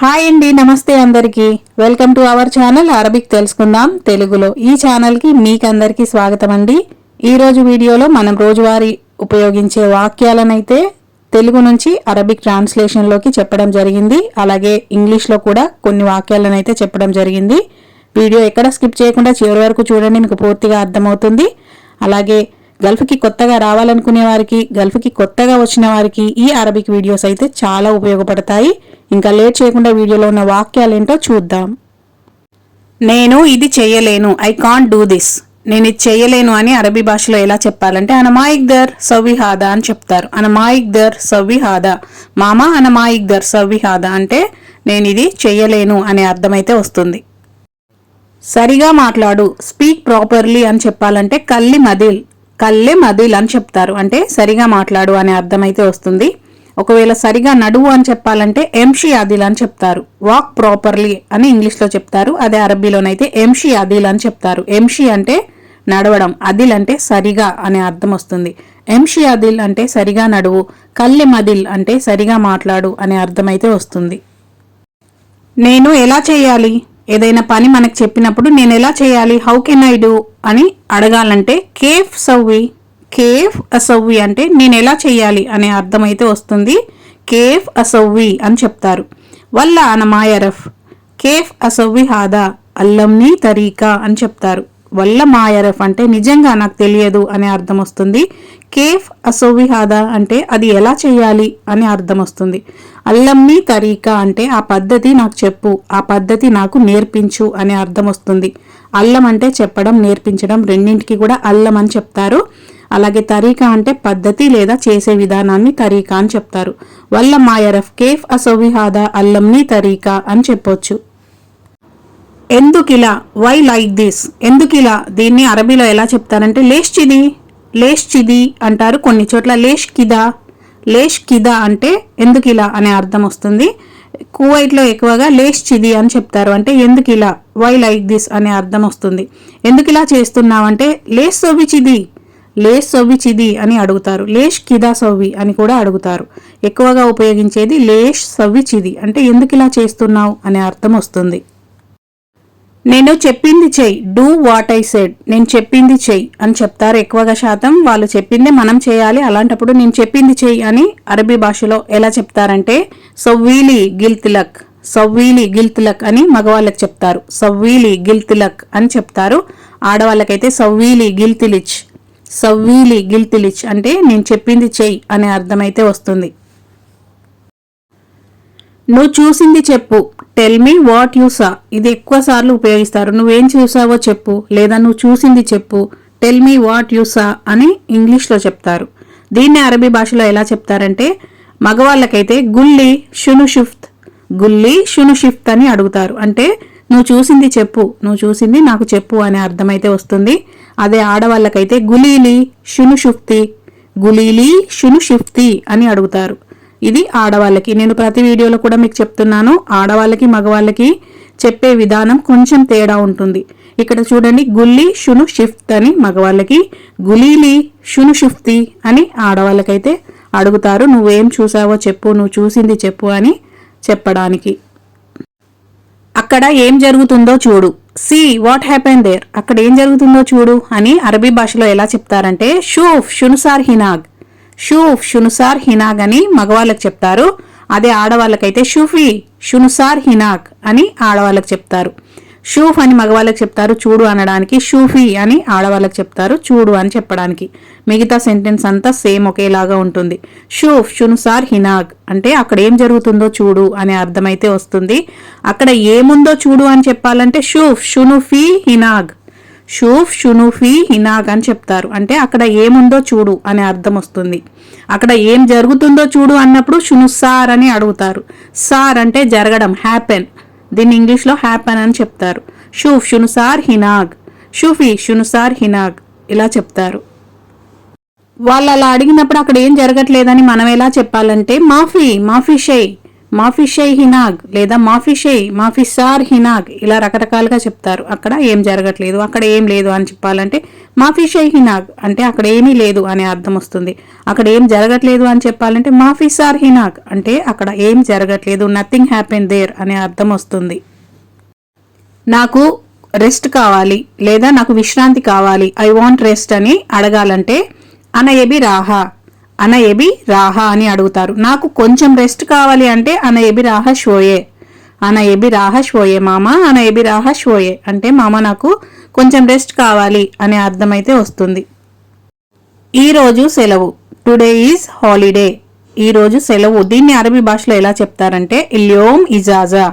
Hi అండి నమస్తే అందరికీ. Welcome to our channel Arabic తెలుసుకుందాం. తెలుగులో ఈ ఛానల్కి మీకందరికీ స్వాగతం అండి. ఈరోజు వీడియోలో మనం రోజువారీ ఉపయోగించే వాక్యాలనైతే తెలుగు నుంచి అరబిక్ ట్రాన్స్లేషన్లోకి చెప్పడం జరిగింది. అలాగే ఇంగ్లీష్లో కూడా కొన్ని వాక్యాలనైతే చెప్పడం జరిగింది. వీడియో ఎక్కడ స్కిప్ చేయకుండా చివరి వరకు చూడండి మీకు పూర్తిగా అర్థమవుతుంది. అలాగే గల్ఫ్కి కొత్తగా రావాలనుకునే వారికి గల్ఫ్కి కొత్తగా వచ్చిన వారికి ఈ అరబిక్ వీడియోస్ అయితే చాలా ఉపయోగపడతాయి. ఇంకా లేట్ చేయకుండా వీడియోలో ఉన్న వాక్యాలు ఏంటో చూద్దాం. నేను ఇది చేయలేను. ఐ కాంట్ డూ దిస్ నేను ఇది చేయలేను అని అరబీ భాషలో ఎలా చెప్పాలంటే అనమాయిక్ దర్ సవ్విహాదా అని చెప్తారు. అనమాయిక్ దర్ సవ్విహాదా మామ అనమాయిక్ దర్ సవ్విహాదా అంటే నేను ఇది చేయలేను అనే అర్థమైతే వస్తుంది. సరిగా మాట్లాడు. స్పీక్ ప్రాపర్లీ అని చెప్పాలంటే కల్లి మదిల్ కల్లే మదిల్ అని చెప్తారు. అంటే సరిగా మాట్లాడు అనే అర్థమైతే వస్తుంది. ఒకవేళ సరిగా నడువు అని చెప్పాలంటే ఎంషి ఆదిల్ అని చెప్తారు. వాక్ ప్రాపర్లీ అని ఇంగ్లీష్లో చెప్తారు. అదే అరబీలోనైతే ఎంషి ఆదిల్ అని చెప్తారు. ఎంషి అంటే నడవడం అదిల్ అంటే సరిగా అనే అర్థం వస్తుంది. ఎంషి అదిల్ అంటే సరిగా నడువు కల్లె మదిల్ అంటే సరిగా మాట్లాడు అనే అర్థమైతే వస్తుంది. నేను ఎలా చేయాలి? ఏదైనా పని మనకు చెప్పినప్పుడు నేను ఎలా చేయాలి? హౌ కెన్ ఐ డూ అని అడగాలంటే కేఫ్ సవ్వి కేఫ్ అసవ్వి అంటే నేను ఎలా చేయాలి అనే అర్థం అయితే వస్తుంది. కేఫ్ అసవ్వి అని చెప్తారు. వల్ల అనమాయరఫ్ కేఫ్ అసవ్వి హాదా అల్లంని తరీకా అని చెప్తారు. వల్ల మాయరఫ్ అంటే నిజంగా నాకు తెలియదు అనే అర్థం వస్తుంది. కేఫ్ అసోవిహాదా అంటే అది ఎలా చేయాలి అని అర్థం వస్తుంది. అల్లంని తరీకా అంటే ఆ పద్ధతి నాకు చెప్పు ఆ పద్ధతి నాకు నేర్పించు అనే అర్థం వస్తుంది. అల్లం అంటే చెప్పడం నేర్పించడం రెండింటికి కూడా అల్లం అని చెప్తారు. అలాగే తరీకా అంటే పద్ధతి లేదా చేసే విధానాన్ని తరీకా అని చెప్తారు. వల్ల మాయరఫ్ కేఫ్ అసోవిహాద అల్లంని తరీకా అని చెప్పొచ్చు. ఎందుకిలా? Why like this? ఎందుకిలా? దీన్ని అరబీలో ఎలా చెప్తారంటే లేష్ చిది లేష్ చిది అంటారు కొన్ని చోట్ల లేష్ కిదా లేష్ కిదా అంటే ఎందుకిలా అనే అర్థం వస్తుంది. కువైట్లో ఎక్కువగా లేష్ చిది అని చెప్తారు. అంటే ఎందుకు ఇలా వై లైక్ దిస్ అనే అర్థం వస్తుంది. ఎందుకు ఇలా చేస్తున్నావంటే లేష్ సోబి చిది లేష్ సొవ్వి చిది అని అడుగుతారు. లేష్ కిదా సవ్వి అని కూడా అడుగుతారు. ఎక్కువగా ఉపయోగించేది లేష్ సవ్వి చిది. అంటే ఎందుకు ఇలా చేస్తున్నావు అనే అర్థం వస్తుంది. నేను చెప్పింది చెయ్యి. డూ వాట్ ఐ సెడ్ నేను చెప్పింది చెయ్యి అని చెప్తారు ఎక్కువగా శాతం. వాళ్ళు చెప్పిందే మనం చేయాలి. అలాంటప్పుడు నేను చెప్పింది చెయ్యి అని అరబీ భాషలో ఎలా చెప్తారంటే సవ్వీలి గిల్తిలక్ సవ్వీలి గిల్తిలక్ అని మగవాళ్ళకి చెప్తారు. సవ్వీలి గిల్తిలక్ అని చెప్తారు. ఆడవాళ్ళకైతే సవ్వీలి గిల్తిలిచ్ సవ్వీలి గిల్తిలిచ్ అంటే నేను చెప్పింది చెయ్యి అనే అర్థమైతే వస్తుంది. నువ్వు చూసింది చెప్పు. Tell me what you saw ఇది ఎక్కువ సార్లు ఉపయోగిస్తారు. నువ్వేం చూసావో చెప్పు. లేదా నువ్వు చూసింది చెప్పు. Tell me what you saw అని ఇంగ్లీష్లో చెప్తారు. దీన్ని అరబీ భాషలో ఎలా చెప్తారంటే మగవాళ్ళకైతే గుల్లి షునుషిఫ్త్ గుల్లి షునుషిఫ్త్ అని అడుగుతారు. అంటే నువ్వు చూసింది చెప్పు. నువ్వు చూసింది నాకు చెప్పు అనే అర్థమైతే వస్తుంది. అదే ఆడవాళ్ళకైతే గులీలి షునుషుఫ్తి గులీలి షునుషిఫ్తి అని అడుగుతారు. ఇది ఆడవాళ్ళకి. నేను ప్రతి వీడియోలో కూడా మీకు చెప్తున్నాను ఆడవాళ్ళకి మగవాళ్ళకి చెప్పే విధానం కొంచెం తేడా ఉంటుంది. ఇక్కడ చూడండి గుల్లి షును షిఫ్ట్ అని మగవాళ్ళకి గులీలి షును షిఫ్తి అని ఆడవాళ్ళకైతే అడుగుతారు నువ్వేం చూసావో చెప్పు నువ్వు చూసింది చెప్పు అని చెప్పడానికి. అక్కడ ఏం జరుగుతుందో చూడు. సి వాట్ హ్యాపెన్ దేర్ అక్కడ ఏం జరుగుతుందో చూడు అని అరబీ భాషలో ఎలా చెప్తారంటే షూఫ్ షునుసార్ హినాగ్ షూఫ్ షునుసార్ హినాగ్ అని మగవాళ్ళకి చెప్తారు. అదే ఆడవాళ్ళకైతే షూఫీ షునుసార్ హినాగ్ అని ఆడవాళ్ళకి చెప్తారు. షూఫ్ అని మగవాళ్ళకి చెప్తారు చూడు అనడానికి షూఫీ అని ఆడవాళ్ళకి చెప్తారు చూడు అని చెప్పడానికి. మిగతా సెంటెన్స్ అంతా సేమ్ ఒకేలాగా ఉంటుంది. షూఫ్ షునుసార్ హినాగ్ అంటే అక్కడ ఏం జరుగుతుందో చూడు అనే అర్థమైతే వస్తుంది. అక్కడ ఏముందో చూడు అని చెప్పాలంటే షూఫ్ షునుఫీ హినాగ్. షూఫ్ షునుఫీ హినాగ్ అని చెప్తారు. అంటే అక్కడ ఏముందో చూడు అనే అర్థం వస్తుంది. అక్కడ ఏం జరుగుతుందో చూడు అన్నప్పుడు షునుసార్ అని అడుగుతారు. సార్ అంటే జరగడం హ్యాపెన్. దీన్ని ఇంగ్లీష్లో హ్యాపెన్ అని చెప్తారు. షూఫ్ షునుసార్ హినాగ్. షూఫీ షునుసార్ హినాగ్. ఇలా చెప్తారు. వాళ్ళు అలా అడిగినప్పుడు అక్కడ ఏం జరగట్లేదని మనం ఎలా చెప్పాలంటే మాఫీ మాఫీ షై మాఫిషై హినాగ్ లేదా మాఫిషై మాఫిసార్ హినాగ్ ఇలా రకరకాలుగా చెప్తారు. అక్కడ ఏం జరగట్లేదు అక్కడ ఏం లేదు అని చెప్పాలంటే మాఫిషై హినాగ్ అంటే అక్కడ ఏమీ లేదు అనే అర్థం వస్తుంది. అక్కడ ఏం జరగట్లేదు అని చెప్పాలంటే మాఫిసార్ హినాగ్ అంటే అక్కడ ఏం జరగట్లేదు నథింగ్ హ్యాపెన్ దేర్ అనే అర్థం వస్తుంది. నాకు రెస్ట్ కావాలి లేదా నాకు విశ్రాంతి కావాలి ఐ వాంట్ రెస్ట్ అని అడగాలంటే అనయబి రాహా. అన ఎబి రాహా అని అడుగుతారు. నాకు కొంచెం రెస్ట్ కావాలి అంటే అన ఎబి రాహా షోయే. అన ఎబి రాహా షోయే మామ. అన ఎబి రాహా షోయే. అంటే మామ నాకు కొంచెం రెస్ట్ కావాలి అనే అర్థమైతే వస్తుంది. ఈరోజు సెలవు. టుడే ఈజ్ హాలిడే ఈరోజు సెలవు. దీన్ని అరబీ భాషలో ఎలా చెప్తారంటే ఇల్యోమ్ ఇజాజా.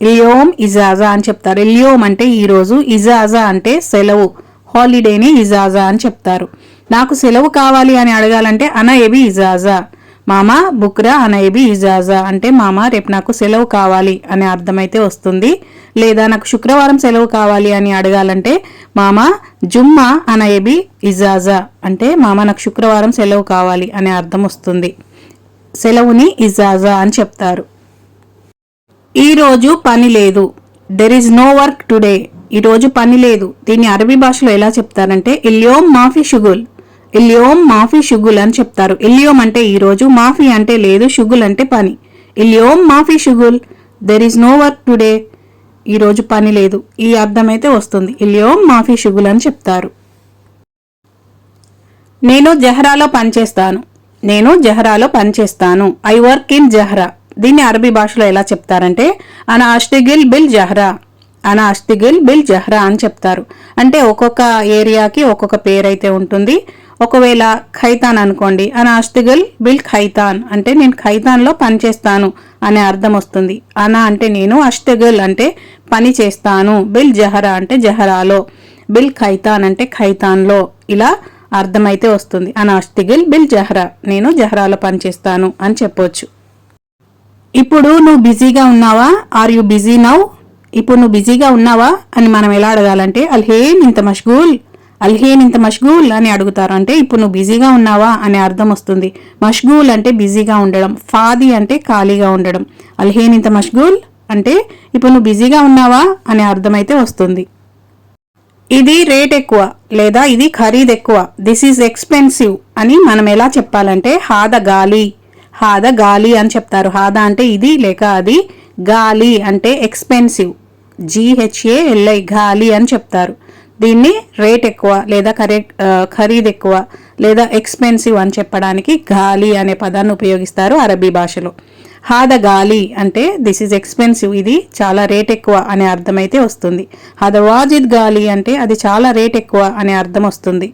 ఇల్యోమ్ ఇజాజా అని చెప్తారు. ఇల్యోమ్ అంటే ఈరోజు ఇజాజా అంటే సెలవు. హాలిడేని ఇజాజా అని చెప్తారు. నాకు సెలవు కావాలి అని అడగాలంటే అన ఇజాజా? మామ బుక్రా అనఏబి ఇజాజా? అంటే మామ రేపు నాకు సెలవు కావాలి అనే అర్థమైతే వస్తుంది. లేదా నాకు శుక్రవారం సెలవు కావాలి అని అడగాలంటే మామ జుమ్మా అన ఇజాజా? అంటే మామ నాకు శుక్రవారం సెలవు కావాలి అనే అర్థం వస్తుంది. సెలవుని ఇజాజా అని చెప్తారు. ఈరోజు పని లేదు. There is no work today ఈరోజు పని లేదు. దీన్ని అరబీ భాషలో ఎలా చెప్తారంటే ఇల్యోమ్ మాఫీ షుగుల్. ఇలియోమ్ మాఫీ షుగుల్ అని చెప్తారు. ఇల్యోమ్ అంటే ఈరోజు మాఫీ అంటే లేదు షుగుల్ అంటే పని. ఇలియోమ్ మాఫీ షుగుల్ there is no work today ఈరోజు పని లేదు. ఈ అర్థమైతే వస్తుంది. ఇల్యోమ్ మాఫీ షుగుల్ అని చెప్తారు. నేను జహరాలో పనిచేస్తాను. నేను జహరాలో పనిచేస్తాను. I work in Jahra. దీన్ని అరబీ భాషలో ఎలా చెప్తారంటే అన అష్టిగిల్ బిల్ జహ్రా. అన అష్టిగిల్ బిల్ జహ్రా అని చెప్తారు. అంటే ఒక్కొక్క ఏరియాకి ఒక్కొక్క పేరు అయితే ఉంటుంది. ఒకవేళ ఖైతాన్ అనుకోండి అన అస్తిగల్ బిల్ ఖైతాన్ అంటే నేను ఖైతాన్లో పనిచేస్తాను అనే అర్థం వస్తుంది. అన అంటే నేను అష్టగల్ అంటే పని చేస్తాను బిల్ జహరా అంటే జహరాలో బిల్ ఖైతాన్ అంటే ఖైతాన్లో ఇలా అర్థమైతే వస్తుంది. అన అష్టిగిల్ బిల్ జహరా నేను జహరాలో పనిచేస్తాను అని చెప్పొచ్చు. ఇప్పుడు నువ్వు బిజీగా ఉన్నావా? ఆర్ యు బిజీ నౌ ఇప్పుడు నువ్వు బిజీగా ఉన్నావా? అని మనం ఎలా అడగాలంటే అల్హేన్ ఇంత మష్గూల్ అల్హేన్ ఇంత మష్గూల్ అని అడుగుతారు. అంటే ఇప్పుడు నువ్వు బిజీగా ఉన్నావా అనే అర్థం వస్తుంది. మష్గూల్ అంటే బిజీగా ఉండడం. ఫాది అంటే ఖాళీగా ఉండడం. అల్హేన్ ఇంత మష్గూల్ అంటే ఇప్పుడు నువ్వు బిజీగా ఉన్నావా అనే అర్థమైతే వస్తుంది. ఇది రేట్ ఎక్కువ లేదా ఇది ఖరీదు ఎక్కువ. దిస్ ఈజ్ ఎక్స్పెన్సివ్ అని మనం ఎలా చెప్పాలంటే హాద గాలి. హాద గాలి అని చెప్తారు. హాద అంటే ఇది లేక అది గాలి అంటే ఎక్స్పెన్సివ్ ఎల్ఐ గాలి అని చెప్తారు. దీన్ని రేట్ ఎక్కువ లేదా ఖరీ ఖరీదు ఎక్కువ లేదా ఎక్స్పెన్సివ్ అని చెప్పడానికి గాలి అనే పదాన్ని ఉపయోగిస్తారు అరబీ భాషలో. హాద గాలి అంటే దిస్ ఈజ్ ఎక్స్పెన్సివ్ ఇది చాలా రేట్ ఎక్కువ అనే అర్థమైతే వస్తుంది. హాద వాజిద్ గాలి అంటే అది చాలా రేట్ ఎక్కువ అనే అర్థం వస్తుంది.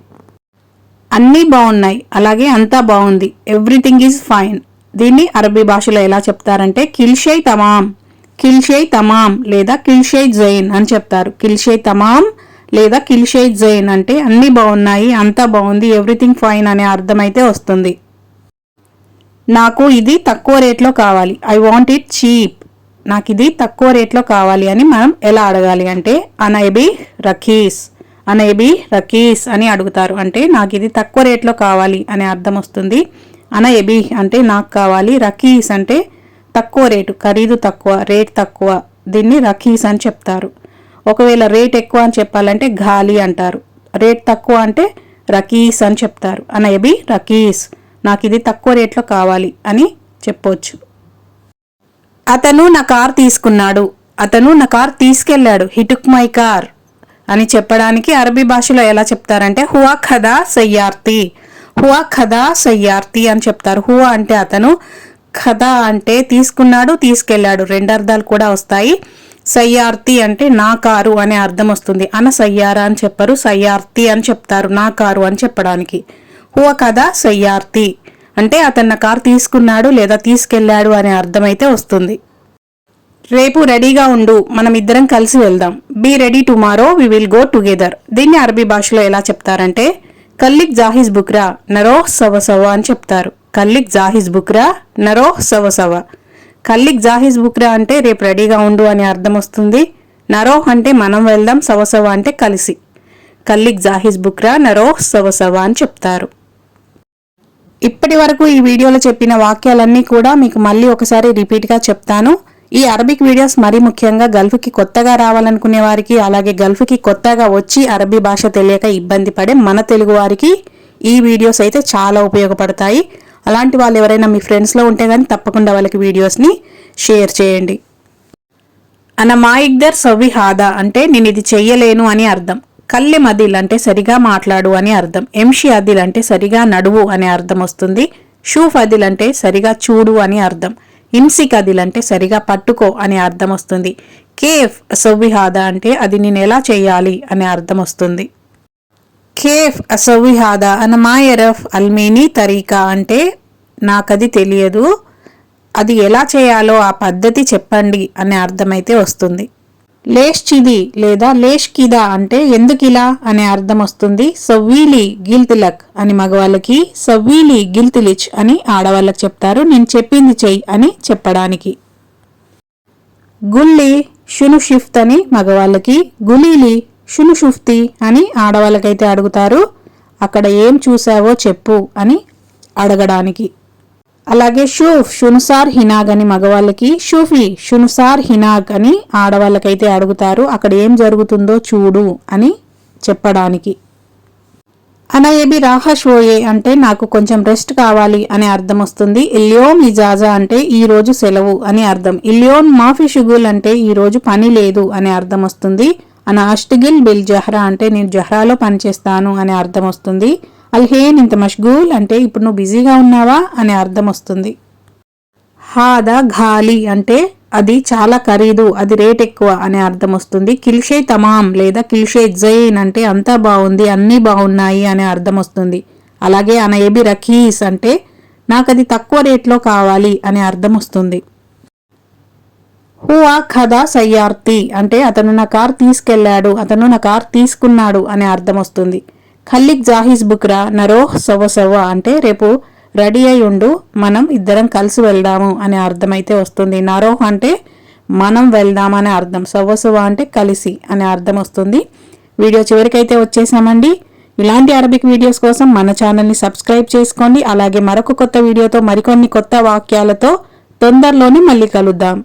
అన్నీ బాగున్నాయి అలాగే అంతా బాగుంది ఎవ్రీథింగ్ ఈజ్ ఫైన్ దీన్ని అరబీ భాషలో ఎలా చెప్తారంటే కిల్షై తమాం కిల్షై తమాం లేదా కిల్షై జైన్ అని చెప్తారు. కిల్షై తమాం లేదా కిల్షేజ్ జైన్ అంటే అన్నీ బాగున్నాయి అంతా బాగుంది ఎవ్రీథింగ్ ఫైన్ అనే అర్థమైతే వస్తుంది. నాకు ఇది తక్కువ రేట్లో కావాలి. I want it cheap. నాకు ఇది తక్కువ రేట్లో కావాలి అని మనం ఎలా అడగాలి అంటే అనైబి రకీస్ అనైబి రకీస్ అని అడుగుతారు. అంటే నాకు ఇది తక్కువ రేట్లో కావాలి అనే అర్థం వస్తుంది. అనైబి అంటే నాకు కావాలి రకీస్ అంటే తక్కువ రేటు ఖరీదు తక్కువ రేట్ తక్కువ దీన్ని రకీస్ అని చెప్తారు. ఒకవేళ రేట్ ఎక్కువ అని చెప్పాలంటే గాలి అంటారు. రేట్ తక్కువ అంటే రకీస్ అని చెప్తారు. అన రకీస్ నాకు ఇది తక్కువ రేట్లో కావాలి అని చెప్పొచ్చు. అతను నా కార్ తీసుకున్నాడు. అతను నా కార్ తీసుకెళ్ళాడు హిటుక్ మై కార్ అని చెప్పడానికి అరబీ భాషలో ఎలా చెప్తారంటే హువా ఖదా సయ్యార్తి. హువా ఖదా సయ్యార్తి అని చెప్తారు. హువా అంటే అతను ఖదా అంటే తీసుకున్నాడు తీసుకెళ్ళాడు రెండు అర్థాలు కూడా వస్తాయి. సయ్యార్తి అంటే నా కారు అనే అర్థం వస్తుంది. అన సయ్యారా అని చెప్పరు సయ్యార్తి అని చెప్తారు నా కారు అని చెప్పడానికి. హువ కథ సయ్యార్తి. అంటే అతన్న కారు తీసుకున్నాడు లేదా తీసుకెళ్ళాడు అనే అర్థమైతే వస్తుంది. రేపు రెడీగా ఉండు మనం ఇద్దరం కలిసి వెళ్దాం. Be ready tomorrow we will go together. దీన్ని అరబీ భాషలో ఎలా చెప్తారంటే కల్లిక్ జాహిజ్ బుక్రా నరోహ్ సవసవ అని చెప్తారు. కల్లిక్ జాహిజ్ బుక్రా నరోహ్ సవసవ కల్లిక్ జాహిజ్ బుక్రా అంటే రేపు రెడీగా ఉండు అని అర్థం వస్తుంది. నరోహ్ అంటే మనం వెళ్దాం సవసవ అంటే కలిసి. కల్లిక్ జాహిజ్ బుక్రా నరోహ్ సవసవ అని చెప్తారు. ఇప్పటి వరకు ఈ వీడియోలో చెప్పిన వాక్యాలన్నీ కూడా మీకు మళ్ళీ ఒకసారి రిపీట్గా చెప్తాను. ఈ అరబిక్ వీడియోస్ మరీ ముఖ్యంగా గల్ఫ్కి కొత్తగా రావాలనుకునే వారికి అలాగే గల్ఫ్కి కొత్తగా వచ్చి అరబీ భాష తెలియక ఇబ్బంది పడే మన తెలుగు వారికి ఈ వీడియోస్ అయితే చాలా ఉపయోగపడతాయి. అలాంటి వాళ్ళు ఎవరైనా మీ ఫ్రెండ్స్లో ఉంటే కానీ తప్పకుండా వాళ్ళకి వీడియోస్ని షేర్ చేయండి. అన్న మా ఇగ్దర్ సవి హాదా అంటే నేను ఇది చెయ్యలేను అని అర్థం. కల్లె మదిల్ అంటే సరిగా మాట్లాడు అని అర్థం. ఎంషి అదిల్ అంటే సరిగా నడువు అనే అర్థం వస్తుంది. షూఫ్ అదిల్ అంటే సరిగా చూడు అని అర్థం. ఇన్సిక్ అదిల్ అంటే సరిగా పట్టుకో అనే అర్థం వస్తుంది. కేఫ్ సవ్విహాద అంటే అది నేను ఎలా చేయాలి అనే అర్థం వస్తుంది. కేఫ్ అసౌవిహాద అన మాయరఫ్ అల్మేనీ తరీకా అంటే నాకది తెలియదు. అది ఎలా చేయాలో ఆ పద్ధతి చెప్పండి అనే అర్థమైతే వస్తుంది. లేష్ చిది లేదా లేష్ కిదా అంటే ఎందుకిలా అనే అర్థం వస్తుంది. సవ్వీలి గిల్తిలక్ అని మగవాళ్ళకి సవ్వీలి గిల్తిలిచ్ అని ఆడవాళ్ళకి చెప్తారు. నేను చెప్పింది చెయ్యి అని చెప్పడానికి. గుల్లి షును షిఫ్ట్ అని మగవాళ్ళకి గులీలి షునుషుఫ్తి అని ఆడవాళ్ళకైతే అడుగుతారు అక్కడ ఏం చూసావో చెప్పు అని అడగడానికి. అలాగే షూఫ్ షునుసార్ హినాగ్ అని మగవాళ్ళకి షూఫీ షునుసార్ హినాగ్ అని ఆడవాళ్ళకైతే అడుగుతారు అక్కడ ఏం జరుగుతుందో చూడు అని చెప్పడానికి. అనయేబి రాహషోయే అంటే నాకు కొంచెం రెస్ట్ కావాలి అనే అర్థం వస్తుంది. ఇల్యోమ్ ఇజాజా అంటే ఈ రోజు సెలవు అని అర్థం. ఇల్యోన్ మాఫీ షుగుల్ అంటే ఈ రోజు పని లేదు అనే అర్థం వస్తుంది. అనాష్టిగిల్ బిల్ జహ్రా అంటే నేను జహ్రాలో పనిచేస్తాను అనే అర్థం వస్తుంది. అల్హేన్ ఇంత మష్గూల్ అంటే ఇప్పుడు నువ్వు బిజీగా ఉన్నావా అనే అర్థం వస్తుంది. హాద ఘాలి అంటే అది చాలా ఖరీదు అది రేట్ ఎక్కువ అనే అర్థం వస్తుంది. కిల్షే తమాం లేదా కిల్షే జైన్ అంటే అంతా బాగుంది అన్నీ బాగున్నాయి అనే అర్థం వస్తుంది. అలాగే అనఏబి రఖీస్ అంటే నాకు అది తక్కువ రేట్లో కావాలి అనే అర్థం వస్తుంది. హువా ఖదా సయ్యార్తి అంటే అతను నా కార్ తీసుకెళ్ళాడు అతను నా కార్ తీసుకున్నాడు అనే అర్థం వస్తుంది. ఖల్లిక్ జాహీజ్ బుక్రా నరోహ్ సొవ అంటే రేపు రెడీ అయి ఉండు మనం ఇద్దరం కలిసి వెళ్దాము అనే అర్థం అయితే వస్తుంది. నరోహ్ అంటే మనం వెళ్దామనే అర్థం సవ్వసువ అంటే కలిసి అనే అర్థం వస్తుంది. వీడియో చివరికైతే వచ్చేసామండి. ఇలాంటి అరబిక్ వీడియోస్ కోసం మన ఛానల్ని సబ్స్క్రైబ్ చేసుకోండి. అలాగే మరొక కొత్త వీడియోతో మరికొన్ని కొత్త వాక్యాలతో తొందరలోనే మళ్ళీ కలుద్దాం.